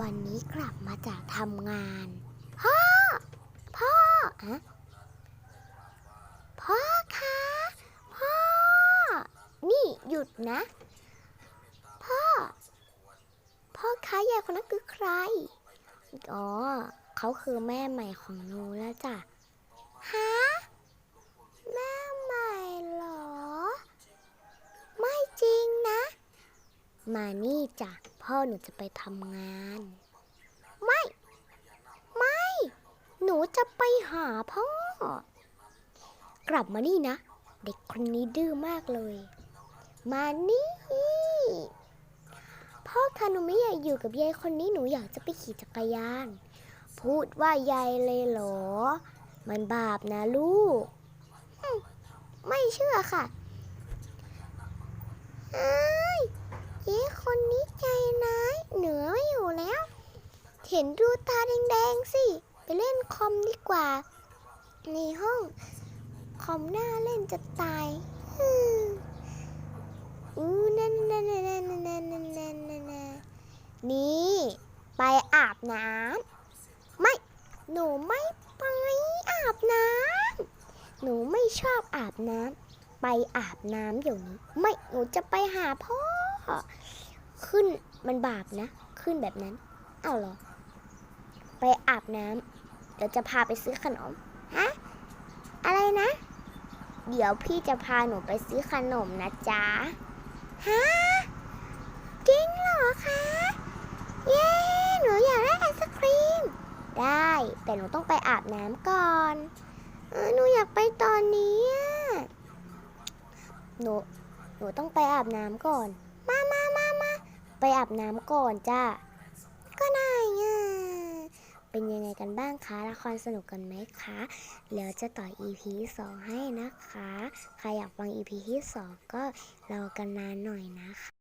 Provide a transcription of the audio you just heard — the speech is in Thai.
วันนี้กลับมาจากทำงาน พ่อ พ่ออะพ่อคะ พ่อ นี่หยุดนะ พ่อ พ่อคะยายคนนั้นคือใคร อ๋อ เขาคือแม่ใหม่ของหนูแล้วจ้ะ ฮะ แม่ใหม่เหรอ ไม่จริงนะ มานี่จ้ะ พ่อหนูจะไปทำงาน ไม่ ไม่ หนูจะไปหาพ่อ กลับมานี่นะ เด็กคนนี้ดื้อมากเลย มานี่ พ่อคะหนูไม่อยากอยู่กับยายคนนี้หนูอยากจะไปขี่จักรยาน พูดว่ายายเลยเหรอ มันบาปนะลูก ไม่เชื่อค่ะเอ้ยเย้คนนี้ นายเหนือไม่อยู่แล้ว เห็นดูตาแดงๆสิ ไปเล่นคอมดีกว่า ในห้อง คอมหน้าเล่นจะตายอู้นั่นนั่นนั่นนั่นนั่นนั่นนั่นนี่ ไปอาบน้ำไม่ หนูไม่ไปอาบน้ำหนูไม่ชอบอาบน้ำไปอาบน้ำอยู่นี้ ไม่ หนูจะไปหาพ่อ ขึ้นมันบาปนะ ขึ้นแบบนั้นเอาเหรอ ไปอาบน้ำเดี๋ยวจะพาไปซื้อขนมฮะอะไรนะ เดี๋ยวพี่จะพาหนูไปซื้อขนมนะจ๊ะฮะจริงเหรอคะเย้หนูอยากได้ไอศครีม ได้ แต่หนูต้องไปอาบน้ำก่อนเออหนูอยากไปตอนนี้อะหนูหนูต้องไปอาบน้ำก่อน ไปอาบน้ำก่อนจ้า ก็ได้อะเป็นยังไงกันบ้างคะ ละครสนุกกันไหมคะ แล้วจะต่อ EP 2 ให้นะคะ ใครอยากฟัง EP ที่ 2 ก็รอกันนานหน่อยนะคะ